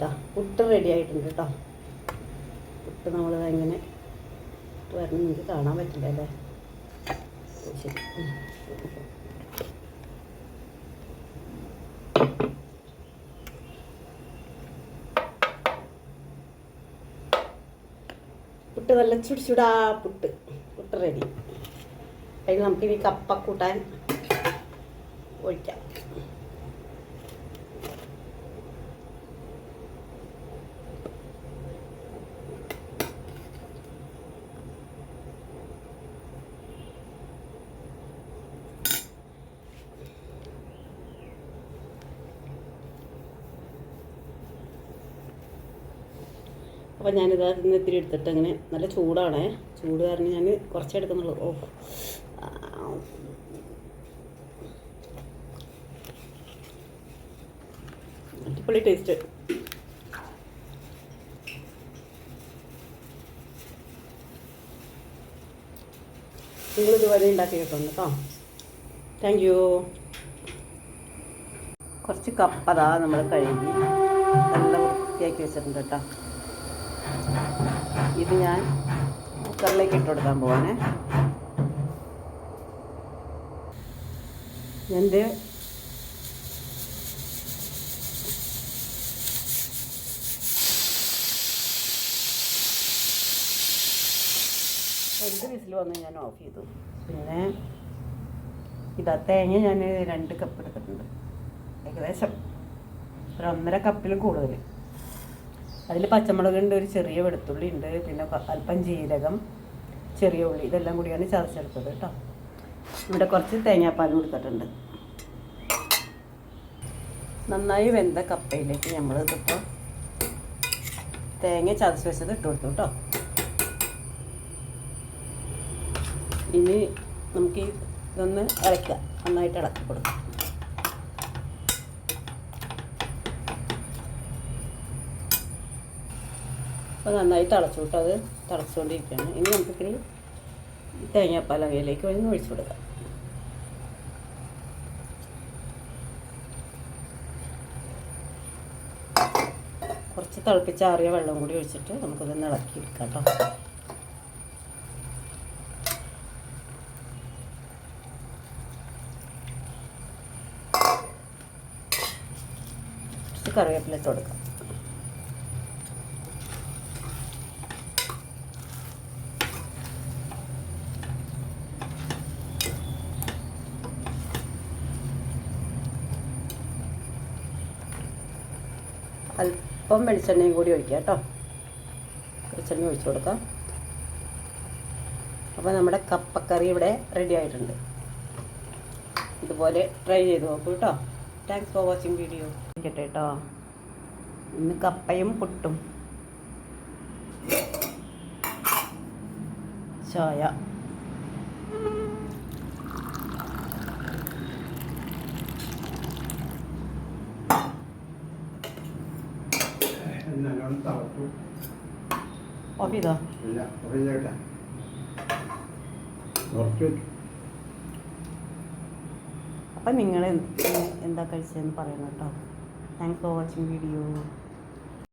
ഇതാ പുട്ട് റെഡി ആയിട്ടുണ്ട് കേട്ടോ. പുട്ട് നമ്മൾ എങ്ങനെ വരണം. നിങ്ങൾക്ക് കാണാൻ പറ്റില്ല അല്ലേ? ശരി. പുട്ട് നല്ല ചുടിച്ചുടാ പുട്ട്. പുട്ട് റെഡി അതിൽ നമുക്കിനി കപ്പ കൂട്ടാൻ ഒഴിക്കാം. അപ്പോൾ ഞാനിത് ഇന്ന് ഇത്തിരി എടുത്തിട്ട് അങ്ങനെ നല്ല ചൂടാണേ. ചൂട് കാരണം ഞാൻ കുറച്ചേ എടുക്കുന്നുള്ളൂ. ഓ. അടിപൊളി ടേസ്റ്റ്. നിങ്ങൾ ഇതുവരെ ഉണ്ടാക്കി കേട്ടോ. കേട്ടോ താങ്ക് യു കുറച്ച് കപ്പതാ നമ്മൾ കഴുകി നല്ല വൃത്തിയാക്കി വെച്ചിട്ടുണ്ട് കേട്ടോ. ഇത് ഞാൻ കുക്കറിലേക്ക് ഇട്ട് കൊടുക്കാൻ പോവാണേ. എന്റെ രണ്ട് വിസിൽ വന്ന് ഞാൻ ഓഫ് ചെയ്തു. പിന്നെ ഇതാ തേങ്ങ ഞാൻ രണ്ട് കപ്പ് എടുത്തിട്ടുണ്ട്. ഏകദേശം ഒരു ഒന്നര കപ്പിലും കൂടുതൽ അതിൽ പച്ചമുളകുണ്ട് ഒരു ചെറിയ വെളുത്തുള്ളി ഉണ്ട് പിന്നെ അല്പം ജീരകം ചെറിയ ഉള്ളി ഇതെല്ലാം കൂടിയാണ് ചതച്ചെടുത്തത് കേട്ടോ. ഇവിടെ കുറച്ച് തേങ്ങാപ്പാൽ കൊടുത്തിട്ടുണ്ട്. നന്നായി വെന്ത കപ്പയിലേക്ക് നമ്മൾ ഇതിപ്പോൾ തേങ്ങ ചതച്ച് വെച്ചത് ഇട്ട് കൊടുത്തു കേട്ടോ. ഇനി നമുക്ക് ഇതൊന്ന് ഇളക്കാം നന്നായിട്ട് ഇളക്കി കൊടുക്കാം. അപ്പോൾ നന്നായി തിളച്ചു വിട്ട് അത് തിളച്ചുകൊണ്ടിരിക്കുകയാണ് ഇനി നമുക്കിത്തിരി തേങ്ങാപ്പാൽ അവയിലേക്ക് ഒന്ന് ഒഴിച്ചു കൊടുക്കാം. കുറച്ച് തിളപ്പിച്ചാറിയ വെള്ളം കൂടി ഒഴിച്ചിട്ട് നമുക്കിതൊന്ന് ഇളക്കി എടുക്കാം കേട്ടോ കുറച്ച് കൊടുക്കാം. അല്പം വെളിച്ചെണ്ണയും കൂടി ഒഴിക്കുക കേട്ടോ. വെളിച്ചെണ്ണ ഒഴിച്ചു കൊടുക്കാം. അപ്പോൾ നമ്മുടെ കപ്പക്കറി ഇവിടെ റെഡി ആയിട്ടുണ്ട്. ഇതുപോലെ ട്രൈ ചെയ്ത് നോക്കൂ കേട്ടോ. താങ്ക്സ് ഫോർ വാച്ചിങ് വീഡിയോ കേട്ടോ കേട്ടോ. ഇന്ന് കപ്പയും പുട്ടും. ചായ. തിളച്ചു ഓഫ് ചെയ്തോ ഇല്ല കുറച്ചേട്ടെ കുറച്ച് അപ്പം നിങ്ങൾ എന്താ കഴിച്ചതെന്ന് പറയണം കേട്ടോ. Thanks for watching video